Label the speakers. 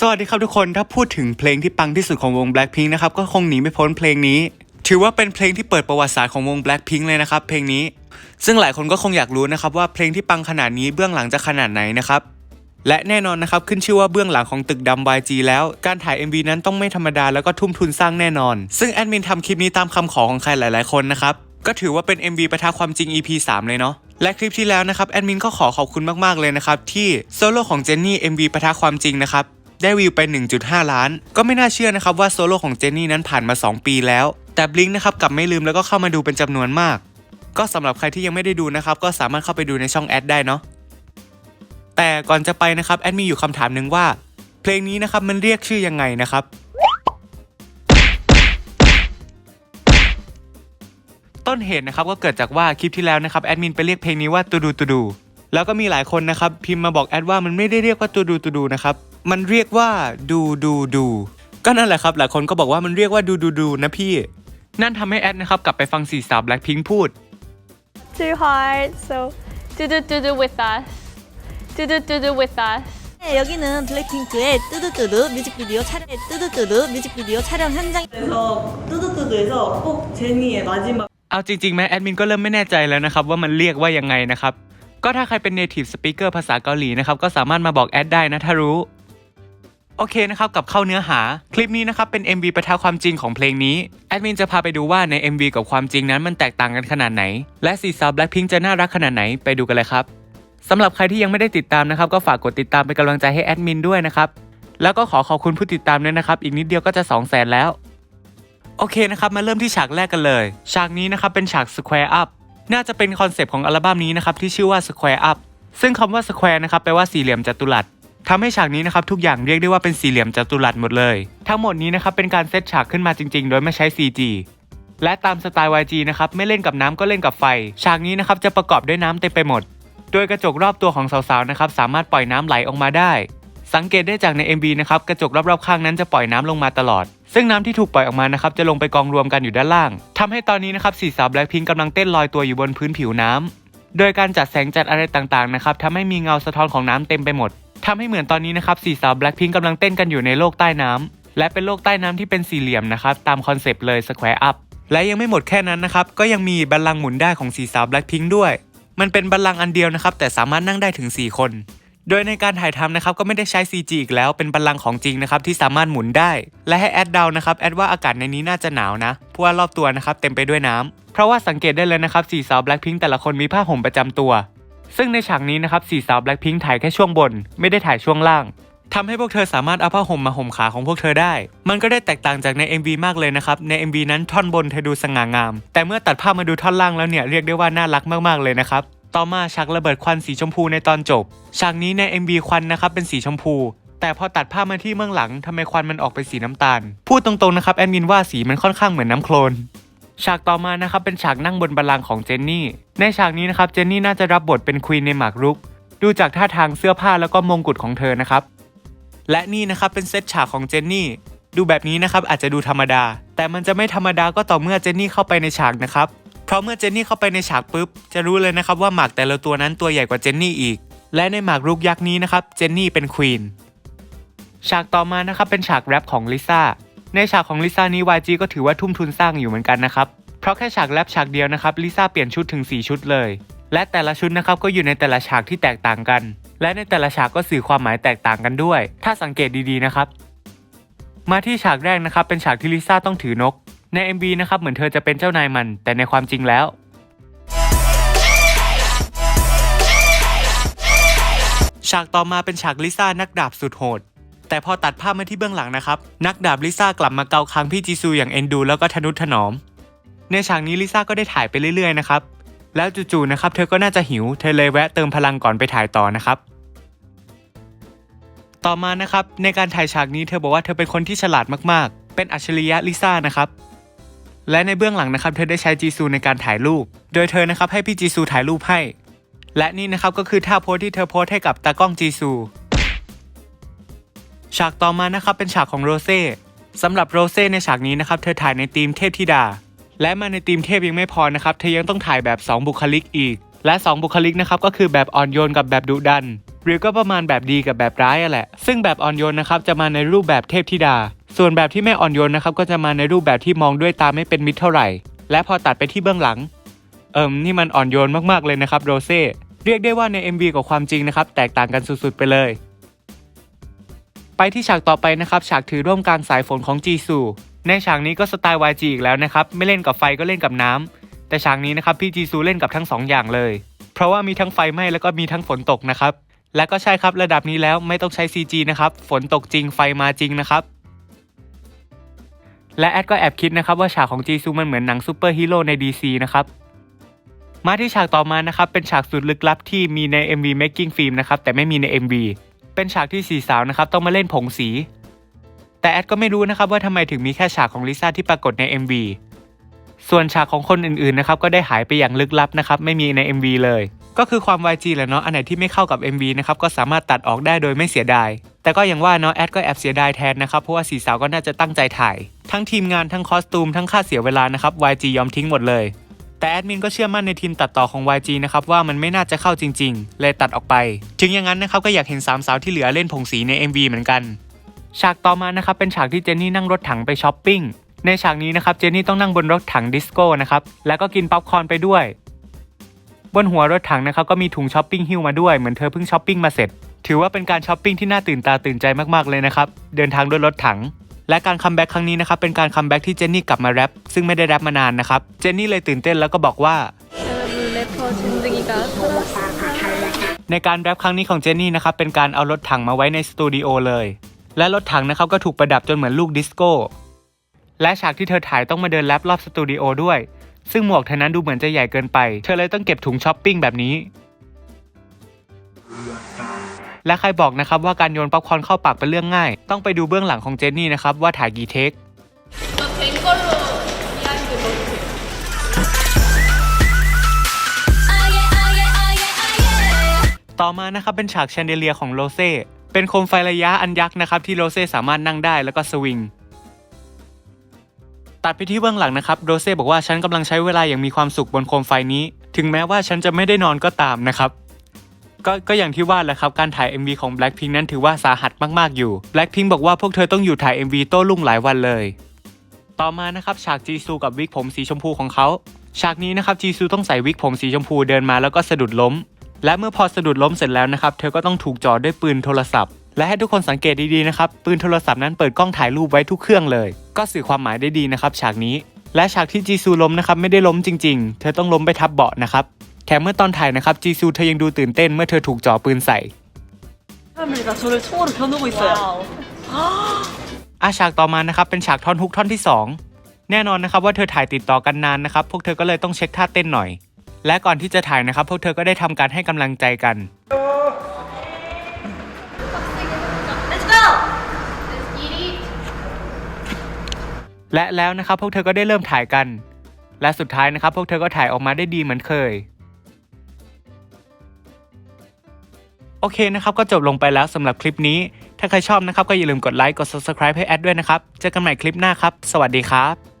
Speaker 1: สวัสดีครับทุกคนถ้าพูดถึงเพลงที่ปังที่สุดของวง Blackpink นะครับก็คงหนีไม่พ้นเพลงนี้ ถือว่าเป็นเพลงที่เปิดประวัติศาสตร์ของวง Blackpink เลยนะครับเพลงนี้ ซึ่งหลายคนก็คงอยากรู้นะครับว่าเพลงที่ปังขนาดนี้เบื้องหลังจะขนาดไหนนะครับและแน่นอนนะครับขึ้นชื่อว่าเบื้องหลังของตึกดำ YG แล้วการถ่าย MV นั้นต้องไม่ธรรมดาแล้วก็ทุ่มทุนสร้างแน่นอน ซึ่งแอดมินทำคลิปนี้ตามคำขอของใครหลาย ๆ คนนะครับก็ถือว่าเป็น MV ประทะความจริง EP 3 เลยเนาะและคลิปที่แล้วนะครับแอดมินก็ขอขอบคุณมาก ๆ เลยนะครับที่โซโล่ของเจนนี่ MV ประทะความจริงนะครับ ได้วิวไป 1.5 ล้าน ก็ไม่น่าเชื่อนะครับว่าโซโล่ของเจนนี่นั้นผ่านมา 2 ปีแล้ว แต่บลิงนะครับกลับไม่ลืมแล้วก็เข้ามาดูเป็นจำนวนมาก ก็สำหรับใครที่ยังไม่ได้ดูนะครับก็สามารถเข้าไปดูในช่องแอดได้เนาะแต่ก่อนจะไปนะครับแอดมีอยู่คำถามหนึ่งว่า เพลงนี้นะครับมันเรียกชื่อยังไงนะครับต้นเหตุนะครับก็เกิดจากว่าคลิปที่แล้วนะครับแอดมินไปเรียกเพลงนี้ว่าตูดูตูดูแล้วก็มีหลายคนนะครับพิมพ์มาบอกแอดว่ามันไม่ได้เรียกว่าตูดูตูดูนะครับ มันเรียกว่าดูดูดู ก็นั่นแหละครับ หลายคนก็บอกว่ามันเรียกว่าดูดูดูนะพี่ นั่นทำให้แอดนะครับกลับไปฟังสี่สาว Blackpink พูด
Speaker 2: too hard. So do do do do with us. Do do do do with us.
Speaker 3: 네, 여기는 블랙핑크의 뚜두뚜두 뮤직비디오 촬영 뚜두뚜두 뮤직비디오 촬영 현장
Speaker 4: 그래서 뚜두뚜두에서 꼭 제니의 마지막
Speaker 1: เอาจริงๆไหมแอดมินก็เริ่มไม่แน่ใจแล้วนะครับว่ามันเรียกว่ายังไงนะครับ ก็ถ้าใครเป็น native speaker ภาษาเกาหลีนะครับ ก็สามารถมาบอกแอดได้นะถ้ารู้ โอเคนะครับกับเข้าเนื้อหา คลิปนี้นะครับเป็น MV ประทะความจริงของเพลงนี้แอดมินจะพาไปดูว่าใน MV กับความจริงนั้นมันแตกต่างกันขนาดไหน และสีสาว Blackpink จะน่ารักขนาดไหนไปดูกันเลยครับสำหรับใครที่ยังไม่ได้ติดตามนะครับก็ฝากกดติดตามเป็นกำลังใจให้แอดมินด้วยนะครับแล้วก็ขอขอบคุณผู้ติดตามด้วยนะครับอีกนิดเดียวก็จะ 2 0 0 0 0 0แล้วโอเคนะครับมาเริ่มที่ฉากแรกกันเลย ฉากนี้นะครับเป็นฉาก Square Up น่าจะเป็นคอนเซปต์ของอัลบั้มนี้นะครับที่ชื่อว่า Square Up ซึ่งคำว่า Square นะครับแปลว่าสี่เหลี่ยมจัตุรัส ทำให้ฉากนี้นะครับทุกอย่างเรียกได้ว่าเป็นสี่เหลี่ยมจัตุรัสหมดเลย ทั้งหมดนี้นะครับเป็นการเซตฉากขึ้นมาจริง ๆ โดยไม่ใช้ CG และตามสไตล์ YG นะครับไม่เล่นกับน้ำก็เล่นกับไฟ ฉากนี้นะครับจะประกอบด้วยน้ำเต็มไปหมด โดยกระจกรอบตัวของสาวๆนะครับสามารถปล่อยน้ำไหลออกมาได้ สังเกตได้จากใน MV นะครับกระจกรอบๆข้างนั้นจะปล่อยน้ำลงมาตลอด ซึ่งน้ำที่ถูกปล่อยออกมานะครับจะลงไปกองรวมกันอยู่ด้านล่างทำให้ตอนนี้นะครับสี่สาว Blackpink กำลังเต้นลอยตัวอยู่บนพื้นผิวน้ำโดยการจัดแสงจัดอะไรต่างๆนะครับทำให้มีเงาสะท้อนของน้ำเต็มไปหมด ทำให้เหมือนตอนนี้นะครับสี่สาว Blackpink กำลังเต้นกันอยู่ในโลกใต้น้ำและเป็นโลกใต้น้ำที่เป็นสี่เหลี่ยมนะครับตามคอนเซปต์เลย Square Up และยังไม่หมดแค่นั้นนะครับก็ยังมีบัลลังก์หมุนได้ของสี่สาว Blackpink ด้วย มันเป็นบัลลังก์อันเดียวนะครับแต่สามารถนั่งได้ถึง 4 คน โดยในการถ่ายทำนะครับก็ไม่ได้ใช้ CG อีกแล้วเป็นบัลลังก์ของจริงนะครับที่สามารถหมุนได้ และให้แอดเดานะครับแอดว่าอากาศในนี้น่าจะหนาวนะเพราะว่ารอบตัวนะครับเต็มไปด้วยน้ำเพราะว่าสังเกตได้เลยนะครับสี่สาว Blackpink แต่ละคนมีผ้าห่มประจำตัว ซึ่งในฉากนี้นะครับสี่สาว Blackpink ถ่ายแค่ช่วงบน ไม่ได้ถ่ายช่วงล่างทำให้พวกเธอสามารถเอาผ้าห่มมาห่มขาของพวกเธอได้ มันก็ได้แตกต่างจากใน MV มากเลยนะครับ ใน MV นั้นท่อนบนเธอดูสง่างาม แต่เมื่อตัดภาพมาดูท่อนล่างแล้วเนี่ยเรียกได้ว่าน่ารักมากๆเลยนะครับ ต่อมาฉากระเบิดควันสีชมพูในตอนจบ ฉากนี้ใน MV ควันนะครับเป็นสีชมพู แต่พอตัดภาพมาที่เบื้องหลังทำไมควันมันออกเป็นสีน้ำตาล พูดตรงๆนะครับแอดมินว่าสีมันค่อนข้างเหมือนน้ำโคลน ฉากต่อมานะครับเป็นฉากนั่งบนบัลลังก์ของเจนนี่ ในฉากนี้นะครับเจนนี่น่าจะรับบทเป็นควีนในหมากรุก ดูจากท่าทางเสื้อผ้าแล้วก็มงกุฎของเธอนะครับ และนี่นะครับเป็นเซตฉากของเจนนี่ ดูแบบนี้นะครับอาจจะดูธรรมดา แต่มันจะไม่ธรรมดาก็ต่อเมื่อเจนนี่เข้าไปในฉากนะครับ เพราะเมื่อเจนนี่เข้าไปในฉากปุ๊บ จะรู้เลยนะครับว่าหมากแต่ละตัวนั้นตัวใหญ่กว่าเจนนี่อีก และในหมากรุกยักษ์นี้นะครับเจนนี่เป็นควีน ฉากต่อมานะครับเป็นฉากแรปของลิซ่า ในฉากของลิซ่านี้ YG ก็ถือว่าทุ่มทุนสร้างอยู่เหมือนกันนะครับ เพราะแค่ฉากแรปฉากเดียวนะครับลิซ่าเปลี่ยนชุดถึง 4 ชุดเลย และแต่ละชุดนะครับก็อยู่ในแต่ละฉากที่แตกต่างกัน และในแต่ละฉากก็สื่อความหมายแตกต่างกันด้วย ถ้าสังเกตดีๆนะครับ มาที่ฉากแรกนะครับเป็นฉากที่ลิซ่าต้องถือนก ใน MV นะครับเหมือนเธอจะเป็นเจ้านายมัน แต่ในความจริงแล้วฉากต่อมาเป็นฉากลิซ่านักดาบสุดโหด แต่พอตัดภาพมาที่เบื้องหลังนะครับ นักดาบลิซ่ากลับมาเกาคางพี่จีซูอย่างเอ็นดูแล้วก็ทนุถนอม ในฉากนี้ลิซ่าก็ได้ถ่ายไปเรื่อยๆนะครับ แล้วจู่ๆนะครับเธอก็น่าจะหิว เธอเลยแวะเติมพลังก่อนไปถ่ายต่อนะครับ ต่อมานะครับในการถ่ายฉากนี้เธอบอกว่าเธอเป็นคนที่ฉลาดมากๆ เป็นอัจฉริยะลิซ่านะครับและในเบื้องหลังนะครับเธอได้ใช้จีซูในการถ่ายรูป โดยเธอนะครับให้พี่จีซูถ่ายรูปให้ และนี่นะครับก็คือท่าโพสที่เธอโพสให้กับตากล้องจีซู ฉากต่อมานะครับเป็นฉากของโรเซ่สำหรับโรเซ่ในฉากนี้นะครับเธอถ่ายในธีมเทพธิดา และมาในธีมเทพยังไม่พอนะครับเธอยังต้องถ่ายแบบ 2 บุคลิกอีก และ 2 บุคลิกนะครับก็คือแบบอ่อนโยนกับแบบดุดัน หรือก็ประมาณแบบดีกับแบบร้ายอะแหละ ซึ่งแบบอ่อนโยนนะครับจะมาในรูปแบบเทพธิดา ส่วนแบบที่ไม่อ่อนโยนนะครับก็จะมาในรูปแบบที่มองด้วยตาไม่เป็นมิตรเท่าไหร่ และพอตัดไปที่เบื้องหลัง เอิมนี่มันอ่อนโยนมากๆเลยนะครับโรเซ่เรียกได้ว่าใน MV กับความจริงนะครับแตกต่างกันสุดๆไปเลย ไปที่ฉากต่อไปนะครับฉากถือร่มกลางสายฝนของจีซูในฉากนี้ก็สไตล์ YG อีกแล้วนะครับไม่เล่นกับไฟก็เล่นกับน้ำแต่ฉากนี้นะครับพี่จีซูเล่นกับทั้งสองอย่างเลย เพราะว่ามีทั้งไฟไหม้แล้วก็มีทั้งฝนตกนะครับและก็ใช่ครับระดับนี้แล้วไม่ต้องใช้ CG นะครับฝนตกจริงไฟมาจริงนะครับและแอดก็แอบคิดนะครับว่าฉากของจีซูมันเหมือนหนังซูเปอร์ฮีโร่ใน DC นะครับมาที่ฉากต่อมานะครับเป็นฉากสุดลึกลับที่มีใน MV Making Film นะครับแต่ไม่มีใน MV เป็นฉากที่สี่สาวนะครับต้องมาเล่นผงสี แต่แอดก็ไม่รู้นะครับว่าทำไมถึงมีแค่ฉากของลิซ่าที่ปรากฏใน MV ส่วนฉากของคนอื่นๆนะครับก็ได้หายไปอย่างลึกลับนะครับไม่มีใน MV เลย ก็คือความ YG แหละเนาะอันไหนที่ไม่เข้ากับ MV นะครับก็สามารถตัดออกได้โดยไม่เสียดาย แต่ก็อย่างว่าเนาะแอดก็แอบเสียดายแทนนะครับเพราะว่าสีสาวก็น่าจะตั้งใจถ่าย ทั้งทีมงานทั้งคอสตูมทั้งค่าเสียเวลานะครับ YG ยอมทิ้งหมดเลย แต่แอดมินก็เชื่อมั่นในทีมตัดต่อของ YG นะครับว่ามันไม่น่าจะเข้าจริง ๆ เลยตัดออกไป ถึงอย่างนั้นนะครับก็อยากเห็นสามสาวที่เหลือเล่นผงสีใน MV เหมือนกัน ฉากต่อมานะครับเป็นฉากที่เจนนี่นั่งรถถังไปช้อปปิ้ง ในฉากนี้นะครับเจนนี่ต้องนั่งบนรถถังดิสโก้นะครับแล้วก็กินป๊อปคอร์นไปด้วย บนหัวรถถังนะครับก็มีถุงช้อปปิ้งหิ้วมาด้วยเหมือนเธอเพิ่งช้อปปิ้งมาเสร็จ ถือว่าเป็นการช้อปปิ้งที่น่าตื่นตาตื่นใจมากๆเลยนะครับเดินทางด้วยรถถัง และการคัมแบ็กครั้งนี้นะครับเป็นการคัมแบ็กที่เจนนี่กลับมาแรปซึ่งไม่ได้แรปมานานนะครับเจนนี่เลยตื่นเต้นแล้วก็บอกว่า ในการแรปครั้งนี้ของเจนนี่นะครับเป็นการเอารถถังมาไว้ในสตูดิโอเลย และรถถังนะครับก็ถูกประดับจนเหมือนลูกดิสโก้และฉากที่เธอถ่ายต้องมาเดินแรปรอบสตูดิโอด้วย ซึ่งหมวกเธอนั้นดูเหมือนจะใหญ่เกินไป เธอเลยต้องเก็บถุงช้อปปิ้งแบบนี้ และใครบอกนะครับว่าการโยนป๊อปคอนเข้าปากเป็นเรื่องง่าย ต้องไปดูเบื้องหลังของเจนนี่นะครับว่าถ่ายกี่เทคต่อมานะครับเป็นฉากแชนเดเลียของโรเซ่ เป็นโคมไฟระยะอันยักษ์นะครับที่โรเซ่สามารถนั่งได้แล้วก็สวิง ตัดไปที่เบื้องหลังนะครับโรเซ่บอกว่าฉันกำลังใช้เวลาอย่างมีความสุขบนโคมไฟนี้ ถึงแม้ว่าฉันจะไม่ได้นอนก็ตามนะครับ ก็ก็อย่างที่ว่าแหละครับการถ่าย MV ของ Blackpink นั้นถือว่าสาหัสมากๆอยู่ Blackpink บอกว่าพวกเธอต้องอยู่ถ่าย MV โต้รุ่งหลายวันเลย ต่อมานะครับฉากจีซูกับวิกผมสีชมพูของเขาฉากนี้นะครับจีซูต้องใส่วิกผมสีชมพูเดินมาแล้วก็สะดุดล้ม และเมื่อพอสะดุดล้มเสร็จแล้วนะครับเธอก็ต้องถูกจ่อด้วยปืนโทรศัพท์ และให้ทุกคนสังเกตดีๆนะครับปืนโทรศัพท์นั้นเปิดกล้องถ่ายรูปไว้ทุกเครื่องเลย ก็สื่อความหมายได้ดีนะครับฉากนี้ และฉากที่จีซูล้มนะครับไม่ได้ล้มจริง ๆ เธอต้องล้มไปทับเบาะนะครับ แถมเมื่อตอนถ่ายนะครับจีซูเธอยังดูตื่นเต้นเมื่อเธอถูกจ่อปืนใส่
Speaker 4: 사람들이 다 저를 총으로 겨누고 있어요.
Speaker 1: อาฉากต่อมานะครับเป็นฉากท่อนฮุกท่อนที่ 2 แน่นอนนะครับว่าเธอถ่ายติดต่อกันนานนะครับ พวกเธอก็เลยต้องเช็คท่าเต้นหน่อย และก่อนที่จะถ่ายนะครับ พวกเธอก็ได้ทำการให้กำลังใจกัน
Speaker 4: Let's go!
Speaker 1: และแล้วนะครับพวกเธอก็ได้เริ่มถ่ายกัน และสุดท้ายนะครับ พวกเธอก็ถ่ายออกมาได้ดีเหมือนเคย โอเคนะครับก็จบลงไปแล้วสำหรับคลิปนี้ ถ้าใครชอบนะครับก็อย่าลืมกดไลค์กด subscribe ให้แอดด้วยนะครับ เจอกันใหม่คลิปหน้าครับ สวัสดีครับ